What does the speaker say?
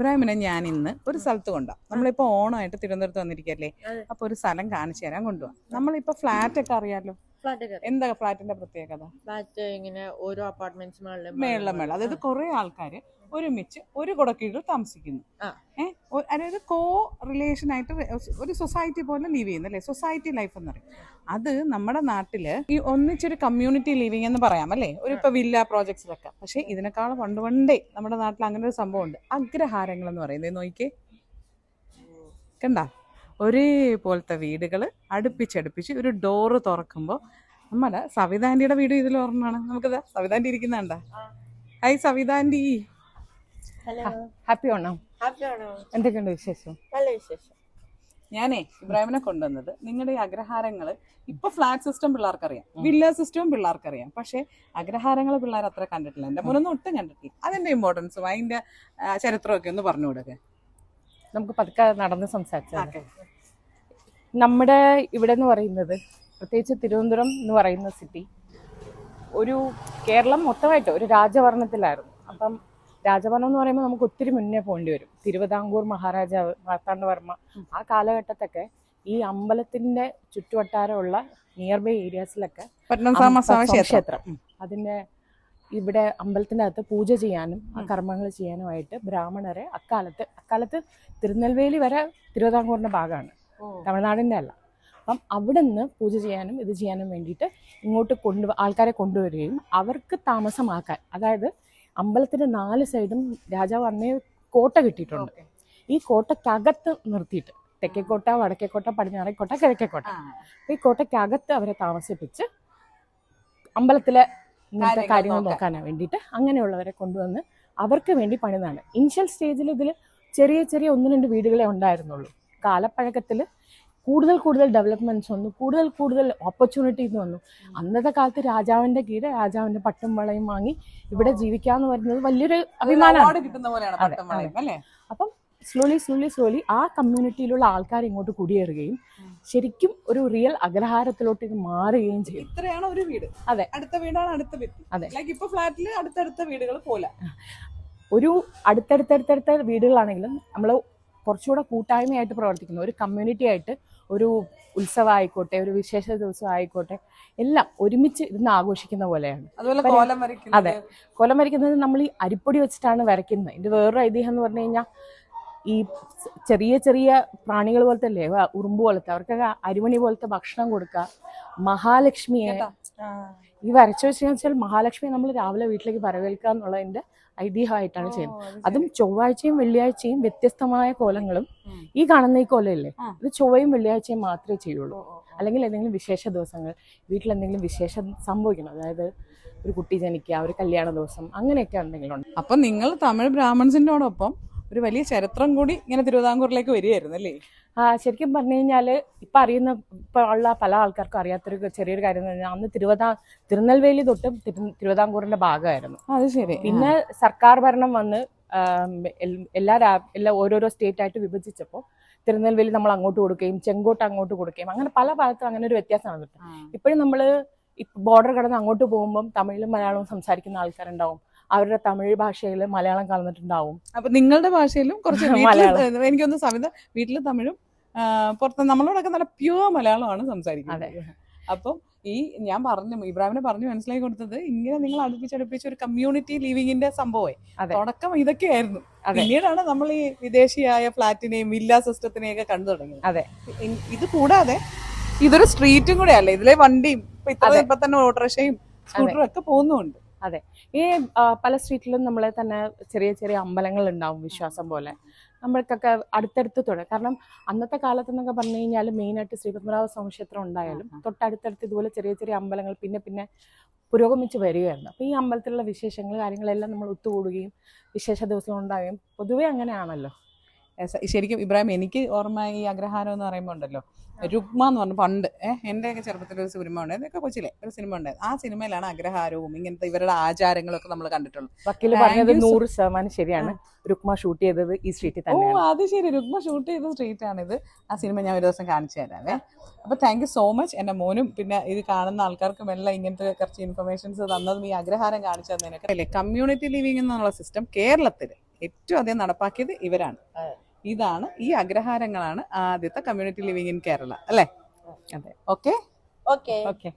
ഇബ്രാഹിമിനെ ഞാൻ ഇന്ന് ഒരു സ്ഥലത്ത് കൊണ്ടുപോകാം നമ്മളിപ്പോ ഓണമായിട്ട് തിരുവനന്തപുരത്ത് വന്നിരിക്കല്ലേ അപ്പോൾ അപ്പൊ ഒരു സ്ഥലം കാണിച്ചു തരാൻ കൊണ്ടുപോകാം നമ്മളിപ്പോ ഫ്ലാറ്റ് ഒക്കെ അറിയാലോ? എന്താ ഫ്ലാറ്റിന്റെ പ്രത്യേകത? ഫ്ലാറ്റ് ഇങ്ങനെ ഓരോ അപ്പാർട്ട്മെന്റ്സ് മേളിലെ മേള അതായത് കുറെ ആൾക്കാര് ഒരുമിച്ച് ഒരു കുടക്കീഴിൽ താമസിക്കുന്നു. ഏഹ് അതായത് കോ റിലേഷൻ ആയിട്ട് ഒരു സൊസൈറ്റി പോലെ ലീവ് ചെയ്യുന്നു അല്ലേ? സൊസൈറ്റി ലൈഫ് എന്ന് പറയും. അത് നമ്മുടെ നാട്ടിൽ ഈ ഒന്നിച്ചൊരു കമ്മ്യൂണിറ്റി ലിവിങ് എന്ന് പറയാം അല്ലേ? ഒരു ഇപ്പൊ വില്ല പ്രോജക്ട്സിലൊക്കെ. പക്ഷെ ഇതിനേക്കാൾ പണ്ട് പണ്ടേ നമ്മുടെ നാട്ടിൽ അങ്ങനെ ഒരു സംഭവം ഉണ്ട് അഗ്രഹാരങ്ങൾ എന്ന് പറയുന്നത്. നോക്കിക്കേ. കണ്ട? ഒരേപോലത്തെ വീടുകൾ അടുപ്പിച്ചടുപ്പിച്ച് ഒരു ഡോറ് തുറക്കുമ്പോൾ നമ്മുടെ സവിതാന്റിയുടെ വീട് ഇതിൽ ഓർമ്മയാണ് നമുക്കിതാ സവിതാന്റി ഇരിക്കുന്നുണ്ട. ഹായ് സവിതാന്റി ഹാപ്പി ഓണം എന്തൊക്കെയുണ്ട് വിശേഷം? നല്ല വിശേഷം. ഞാനേ ഇബ്രാഹിമിനെ കൊണ്ടുവന്നത് നിങ്ങളുടെ ഈ അഗ്രഹാരങ്ങൾ ഇപ്പൊ ഫ്ലാറ്റ് സിസ്റ്റം പിള്ളേർക്കറിയാം. വില്ല സിസ്റ്റവും പിള്ളേർക്കറിയാം. പക്ഷേ അഗ്രഹാരങ്ങൾ പിള്ളേർ അത്ര കണ്ടിട്ടില്ല. എന്റെ മുന്നൊന്നും ഒട്ടും കണ്ടിട്ടില്ല. അതിന്റെ ഇമ്പോർട്ടൻസും അതിന്റെ ചരിത്രമൊക്കെ ഒന്ന് പറഞ്ഞു കൊടുക്കേ നമുക്ക് പതുക്കെ നടന്ന് സംസാരിച്ചാൽ നമ്മുടെ ഇവിടെ എന്ന് പറയുന്നത് പ്രത്യേകിച്ച് തിരുവനന്തപുരം എന്ന് പറയുന്ന സിറ്റി ഒരു കേരളം മൊത്തമായിട്ട് ഒരു രാജഭരണത്തിലായിരുന്നു. അപ്പം രാജഭരണം എന്ന് പറയുമ്പോൾ നമുക്ക് ഒത്തിരി മുന്നേ പോകേണ്ടി വരും. തിരുവിതാംകൂർ മഹാരാജാവ് മാർത്താണ്ഡവർമ്മ ആ കാലഘട്ടത്തൊക്കെ ഈ അമ്പലത്തിന്റെ ചുറ്റുവട്ടാരമുള്ള നിയർ ബൈ ഏരിയാസിലൊക്കെ ക്ഷേത്രം. അതിന്റെ ഇവിടെ അമ്പലത്തിന്റെ അകത്ത് പൂജ ചെയ്യാനും ആ കർമ്മങ്ങൾ ചെയ്യാനുമായിട്ട് ബ്രാഹ്മണരെ അക്കാലത്ത് അക്കാലത്ത് തിരുനെൽവേലി വരെ തിരുവിതാംകൂറിന്റെ ഭാഗമാണ്. തമിഴ്നാടിന്റെ അല്ല അപ്പം അവിടെ നിന്ന് പൂജ ചെയ്യാനും ഇത് ചെയ്യാനും വേണ്ടിയിട്ട് ഇങ്ങോട്ട് കൊണ്ടു ആൾക്കാരെ കൊണ്ടുവരികയും അവർക്ക് താമസമാക്കാൻ അതായത് അമ്പലത്തിന്റെ നാല് സൈഡും രാജാവ് അന്നേ കോട്ട കിട്ടിയിട്ടുണ്ട്. ഈ കോട്ടയ്ക്കകത്ത് നിർത്തിയിട്ട് തെക്കേക്കോട്ട വടക്കേക്കോട്ട പടിഞ്ഞാറേക്കോട്ട കിഴക്കേക്കോട്ട ഈ കോട്ടയ്ക്കകത്ത് അവരെ താമസിപ്പിച്ച് അമ്പലത്തിലെ ഇങ്ങനത്തെ കാര്യങ്ങൾ. നോക്കാനാണ് വേണ്ടിയിട്ട് അങ്ങനെയുള്ളവരെ കൊണ്ടുവന്ന് അവർക്ക് വേണ്ടി പണിതാണ്. ഇനിഷ്യൽ സ്റ്റേജിൽ ഇതിൽ ചെറിയ ചെറിയ ഒന്ന് രണ്ട് വീടുകളെ ഉണ്ടായിരുന്നുള്ളൂ. കാലപ്പഴക്കത്തിൽ കൂടുതൽ കൂടുതൽ ഡെവലപ്മെന്റ്സ് വന്നു കൂടുതൽ കൂടുതൽ ഓപ്പർച്യൂണിറ്റീസ് വന്നു. അന്നത്തെ കാലത്ത് രാജാവിന്റെ കീഴ് രാജാവിന്റെ പട്ടും വളയും വാങ്ങി ഇവിടെ ജീവിക്കാന്ന് പറയുന്നത് വലിയൊരു അഭിമാനമാണ് അപ്പം സ്ലോലി സ്ലോലി സ്ലോലി ആ കമ്മ്യൂണിറ്റിയിലുള്ള ആൾക്കാർ ഇങ്ങോട്ട് കുടിയേറുകയും ശരിക്കും ഒരു റിയൽ അഗ്രഹാരത്തിലോട്ട് ഇത് മാറുകയും ചെയ്യും ഇത്രയാണ് ഒരു വീട്. അതെ. അടുത്ത വീടാണ് അടുത്ത വ്യക്തി അതെ. ലൈക്ക് ഇപ്പൊ ഫ്ലാറ്റിൽ അടുത്തടുത്ത വീടുകൾ പോലെ. ഒരു അടുത്തടുത്തടുത്തടുത്ത വീടുകളാണെങ്കിലും നമ്മൾ കുറച്ചുകൂടെ കൂട്ടായ്മയായിട്ട് പ്രവർത്തിക്കുന്നു. ഒരു കമ്മ്യൂണിറ്റി ആയിട്ട് ഒരു ഉത്സവമായിക്കോട്ടെ ഒരു വിശേഷ ദിവസം ആയിക്കോട്ടെ എല്ലാം ഒരുമിച്ച് ഇരുന്ന് ആഘോഷിക്കുന്ന പോലെയാണ്. അതുപോലെ അതെ. കൊലം വരയ്ക്കുന്നത് നമ്മൾ ഈ അരിപ്പൊടി വെച്ചിട്ടാണ് വരയ്ക്കുന്നത്. ഇതിന്റെ വേറൊരു ഐതിഹ്യം എന്ന് പറഞ്ഞു കഴിഞ്ഞാൽ ഈ ചെറിയ ചെറിയ പ്രാണികൾ പോലത്തെ അല്ലേ ഉറുമ്പ് പോലത്തെ അവർക്കൊക്കെ അരിമണി പോലത്തെ ഭക്ഷണം കൊടുക്കുക മഹാലക്ഷ്മിയെ. ഈ വരച്ചു വെച്ചാൽ മഹാലക്ഷ്മിയെ നമ്മൾ രാവിലെ വീട്ടിലേക്ക് വരവേൽക്കുക എന്നുള്ളതിന്റെ ഐതിഹ്യമായിട്ടാണ് ചെയ്യുന്നത്. അതും ചൊവ്വാഴ്ചയും വെള്ളിയാഴ്ചയും വ്യത്യസ്തമായ കോലങ്ങളും ഈ കാണുന്ന ഈ കോലമില്ലേ. ഇത് ചൊവ്വയും വെള്ളിയാഴ്ചയും മാത്രമേ ചെയ്യുള്ളൂ. അല്ലെങ്കിൽ എന്തെങ്കിലും വിശേഷ ദിവസങ്ങൾ വീട്ടിൽ എന്തെങ്കിലും വിശേഷം സംഭവിക്കണം. അതായത് ഒരു കുട്ടി ജനിക്കുക ഒരു കല്യാണ ദിവസം അങ്ങനെയൊക്കെ എന്തെങ്കിലും ഉണ്ട്. അപ്പൊ നിങ്ങൾ തമിഴ് ബ്രാഹ്മൺസിനോടൊപ്പം ഒരു വലിയ ചരിത്രം കൂടി ഇങ്ങനെ തിരുവിതാംകൂറിലേക്ക് വരികയായിരുന്നു അല്ലേ? ആ, ശരിക്കും പറഞ്ഞു കഴിഞ്ഞാൽ ഇപ്പം അറിയുന്ന ഇപ്പോൾ ഉള്ള പല ആൾക്കാർക്കും അറിയാത്തൊരു ചെറിയൊരു കാര്യം എന്ന് പറഞ്ഞാൽ അന്ന് തിരുവിതാ തിരുനെൽവേലി തൊട്ട് തിരു- തിരുവിതാംകൂറിന്റെ ഭാഗമായിരുന്നു. അത് ശരി. പിന്നെ സർക്കാർ ഭരണം വന്ന് എല്ലാ രാ- എല്ലാ ഓരോരോ സ്റ്റേറ്റ് ആയിട്ട് വിഭജിച്ചപ്പോൾ തിരുനെൽവേലി നമ്മൾ അങ്ങോട്ട് കൊടുക്കുകയും ചെങ്കോട്ട് അങ്ങോട്ട് കൊടുക്കുകയും അങ്ങനെ പല ഭാഗത്തും അങ്ങനെ ഒരു വ്യത്യാസമാണ് കിട്ടുന്നത് ഇപ്പോഴും നമ്മൾ ബോർഡർ കടന്ന് അങ്ങോട്ട് പോകുമ്പം തമിഴിലും മലയാളവും സംസാരിക്കുന്ന ആൾക്കാരുണ്ടാവും. അവരുടെ തമിഴ് ഭാഷയിൽ മലയാളം കലർന്നിട്ടുണ്ടാവും അപ്പൊ നിങ്ങളുടെ ഭാഷയിലും കുറച്ച് മലയാളം. എനിക്കൊന്ന് സവിത വീട്ടിൽ തമിഴും പുറത്ത് നമ്മളോടൊക്കെ നല്ല പ്യുവർ മലയാളമാണ് സംസാരിക്കുന്നത്. അപ്പം ഈ ഞാൻ പറഞ്ഞു ഇബ്രാഹിമിനെ പറഞ്ഞു മനസ്സിലാക്കി കൊടുത്തത് ഇങ്ങനെ നിങ്ങൾ അടുപ്പിച്ചടുപ്പിച്ച് ഒരു കമ്മ്യൂണിറ്റി ലിവിങ്ങിന്റെ സംഭവമായി അതെ. തുടക്കം ഇതൊക്കെയായിരുന്നു. പിന്നീടാണ് നമ്മൾ ഈ വിദേശിയായ ഫ്ലാറ്റിനെയും വില്ല സിസ്റ്റത്തിനെയും ഒക്കെ കണ്ടു തുടങ്ങിയത് അതെ. ഇത് കൂടാതെ ഇതൊരു സ്ട്രീറ്റും കൂടെ അല്ലേ ഇതിലെ വണ്ടിയും ഇപ്പൊ ഇത്ര. ഇപ്പൊ തന്നെ ഓട്ടോറിക്ഷയും സ്കൂട്ടറും ഒക്കെ പോകുന്നുമുണ്ട് ഈ പല സ്ട്രീറ്റിലും നമ്മളെ തന്നെ ചെറിയ ചെറിയ അമ്പലങ്ങൾ ഉണ്ടാവും വിശ്വാസം പോലെ. നമ്മൾക്കൊക്കെ അടുത്തടുത്ത് തുടങ്ങും കാരണം അന്നത്തെ കാലത്ത് എന്നൊക്കെ പറഞ്ഞു കഴിഞ്ഞാൽ മെയിനായിട്ട് ശ്രീപത്മനാഭ സ്വാമി ക്ഷേത്രം ഉണ്ടായാലും. തൊട്ടടുത്തടുത്ത് ഇതുപോലെ ചെറിയ ചെറിയ അമ്പലങ്ങൾ പിന്നെ പിന്നെ പുരോഗമിച്ച് വരികയായിരുന്നു അപ്പോൾ ഈ അമ്പലത്തിലുള്ള വിശേഷങ്ങൾ കാര്യങ്ങളെല്ലാം നമ്മൾ ഒത്തുകൂടുകയും വിശേഷ ദിവസം ഉണ്ടാവുകയും പൊതുവേ അങ്ങനെയാണല്ലോ. ശരിക്കും ഇബ്രാഹിം എനിക്ക് ഓർമ്മ ഈ അഗ്രഹാരം എന്ന് പറയുമ്പോൾ ഉണ്ടല്ലോ. രുക്മ എന്ന് പറഞ്ഞു പണ്ട് ഏഹ് എന്റെയൊക്കെ ചെറുപ്പത്തിൽ ഒരു സിനിമ ഉണ്ടായിരുന്നു ഒക്കെ കൊച്ചിലെ ഒരു സിനിമ ഉണ്ടായിരുന്നു ആ സിനിമയിലാണ് അഗ്രഹാരവും ഇങ്ങനത്തെ ഇവരുടെ ആചാരങ്ങളൊക്കെ നമ്മൾ പറഞ്ഞത് so- നൂറ് ശതമാനം ശരിയാണ്. രുക്മ ഷൂട്ട് ചെയ്തത് ഈ സ്ട്രീറ്റിൽ ഓ തന്നെയാണ്. അത് ശരി. രുക്മ ഷൂട്ട് ചെയ്ത സ്ട്രീറ്റ് ആണിത് ആ സിനിമ ഞാൻ ഒരു ദിവസം കാണിച്ചു തരാവേ. അപ്പൊ താങ്ക് യു സോ മച്ച് എന്റെ മോനും പിന്നെ ഇത് കാണുന്ന ആൾക്കാർക്കും എല്ലാം ഇങ്ങനത്തെ കുറച്ച് ഇൻഫർമേഷൻസ് തന്നതും ഈ അഗ്രഹാരം കാണിച്ചു തന്നതിനൊക്കെ. അല്ലേ? കമ്മ്യൂണിറ്റി ലിവിംഗ് എന്നുള്ള സിസ്റ്റം കേരളത്തിൽ ഏറ്റവും അധികം നടപ്പാക്കിയത് ഇവരാണ്. ഇതാണ് ഈ അഗ്രഹാരങ്ങളാണ് ആദ്യത്തെ കമ്മ്യൂണിറ്റി ലിവിംഗ് ഇൻ കേരള അല്ലേ? അതെ. Okay okay okay